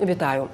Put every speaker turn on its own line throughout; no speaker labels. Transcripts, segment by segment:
Вітаю,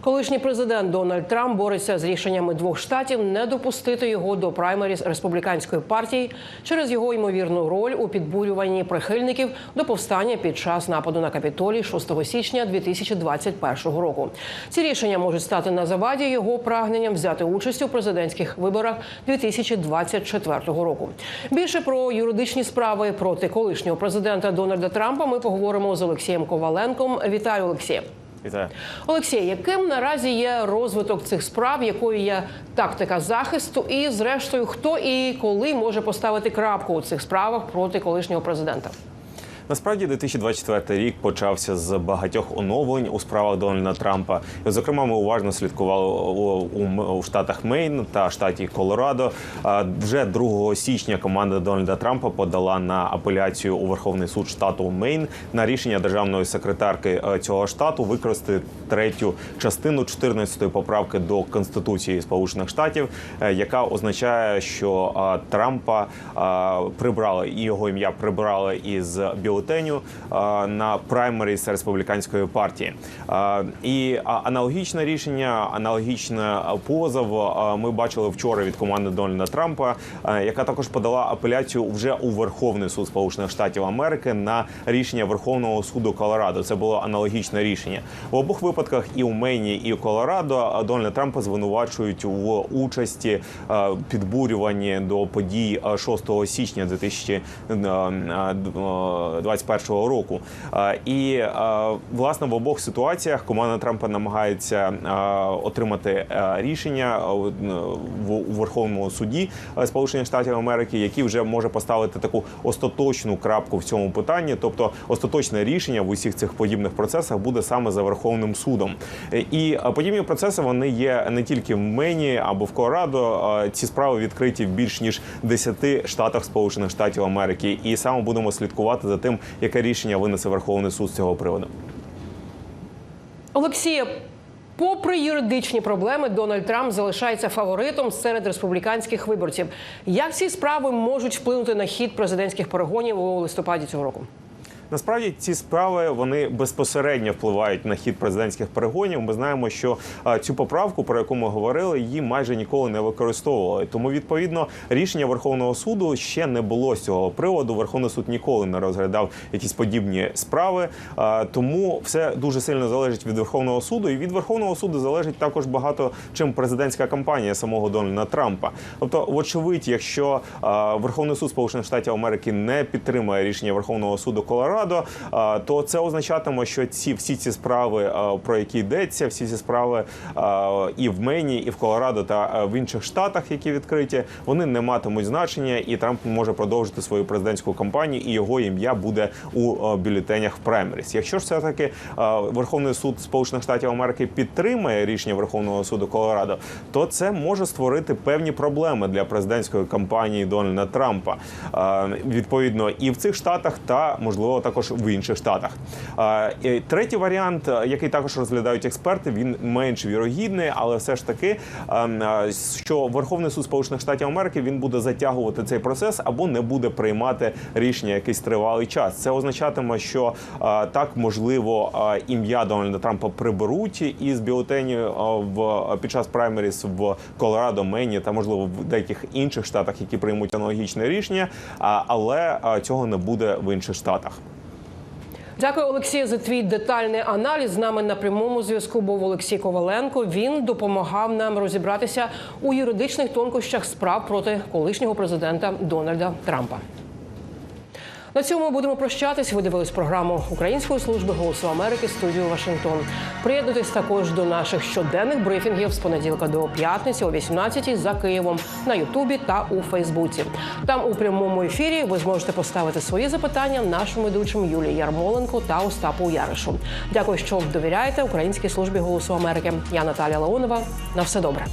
колишній президент Дональд Трамп бореться з рішеннями двох штатів не допустити його до праймеріз республіканської партії через його ймовірну роль у підбурюванні прихильників до повстання під час нападу на капітолій 6 січня 2021 року. Ці рішення можуть стати на заваді його прагненням взяти участь у президентських виборах 2024 року. Більше про юридичні справи проти колишнього президента Дональда Трампа ми поговоримо з Олексієм Коваленком. Вітаю, Олексія.
Вітаю.
Олексій, яким наразі є розвиток цих справ, якою є тактика захисту, і зрештою, хто і коли може поставити крапку у цих справах проти колишнього президента?
Насправді 2024 рік почався з багатьох оновлень у справах Дональда Трампа. Зокрема, ми уважно слідкували у, штатах Мейн та штаті Колорадо. Вже 2 січня команда Дональда Трампа подала на апеляцію у Верховний суд штату Мейн на рішення державної секретарки е, цього штату використати третю частину 14 поправки до конституції Сполучених Штатів, е, яка означає, що е, Трампа прибрали і його ім'я прибрали із бюлетеню на праймеріс республіканської партії. І аналогічне рішення, аналогічне позов ми бачили вчора від команди Дональда Трампа, яка також подала апеляцію вже у Верховний суд Сполучених Штатів Америки на рішення Верховного суду Колорадо. Це було аналогічне рішення в обох випадках. І у Мейні, і у Колорадо Дональда Трампа звинувачують в участі підбурюванні до подій е, 6 січня 2021 року. І власне в обох ситуаціях команда Трампа намагається отримати е, рішення е, у Верховному суді е, Сполучених Штатів Америки, який вже може поставити таку остаточну крапку в цьому питанні, тобто остаточне рішення в усіх цих подібних процесах буде саме за Верховним судом. І подібні процеси вони є не тільки в Мені або в Колорадо. Е, Ці справи відкриті в більш ніж 10 штатах Сполучених Штатів Америки, і саме будемо слідкувати за тим, яке рішення винесе Верховний суд з цього приводу.
Олексія, попри юридичні проблеми, Дональд Трамп залишається фаворитом серед республіканських виборців. Як ці справи можуть вплинути на хід президентських перегонів у листопаді цього року?
Насправді ці справи вони безпосередньо впливають на хід президентських перегонів. Ми знаємо, що цю поправку, про яку ми говорили, її майже ніколи не використовували. Тому відповідно рішення Верховного суду ще не було з цього приводу. Верховний суд ніколи не розглядав якісь подібні справи. Тому все дуже сильно залежить від Верховного суду, і від Верховного суду залежить також багато чим президентська кампанія самого Дональда Трампа. Тобто, вочевидь, якщо Верховний суд Сполучених Штатів Америки не підтримує рішення Верховного суду Колорадо, а, то це означатиме, що ці всі ці справи, про які йдеться, всі ці справи і в Мені, і в Колорадо та в інших штатах, які відкриті, вони не матимуть значення, і Трамп може продовжити свою президентську кампанію, і його ім'я буде у бюлетенях в праймеріс. Якщо ж все таки Верховний суд Сполучених Штатів Америки підтримає рішення Верховного суду Колорадо, то це може створити певні проблеми для президентської кампанії Дональда Трампа. Відповідно, і в цих штатах, та можливо також в інших штатах. Третій варіант, е, який також розглядають експерти, він менш вірогідний, але все ж таки, е, е, що Верховний суд Сполучених Штатів Америки він буде затягувати цей процес або не буде приймати рішення якийсь тривалий час. Це означатиме, що е, так можливо ім'я Дональда Трампа приберуть із бюлетенів в під час праймеріс в Колорадо, Мені та можливо в деяких інших штатах, які приймуть аналогічне рішення, але цього не буде в інших штатах.
Дякую, Олексію, за твій детальний аналіз. З нами на прямому зв'язку був Олексій Коваленко. Він допомагав нам розібратися у юридичних тонкощах справ проти колишнього президента Дональда Трампа. На цьому будемо прощатись. Ви дивились програму Української служби голосу Америки студію Вашингтон. Приєднуйтесь також до наших щоденних брифінгів з понеділка до п'ятниці о 18 за Києвом на Ютубі та у Фейсбуці. Там у прямому ефірі ви зможете поставити свої запитання нашим ведучим Юлії Ярмоленко та Остапу Яришу. Дякую, що довіряєте Українській службі голосу Америки. Я Наталія Леонова. На все добре.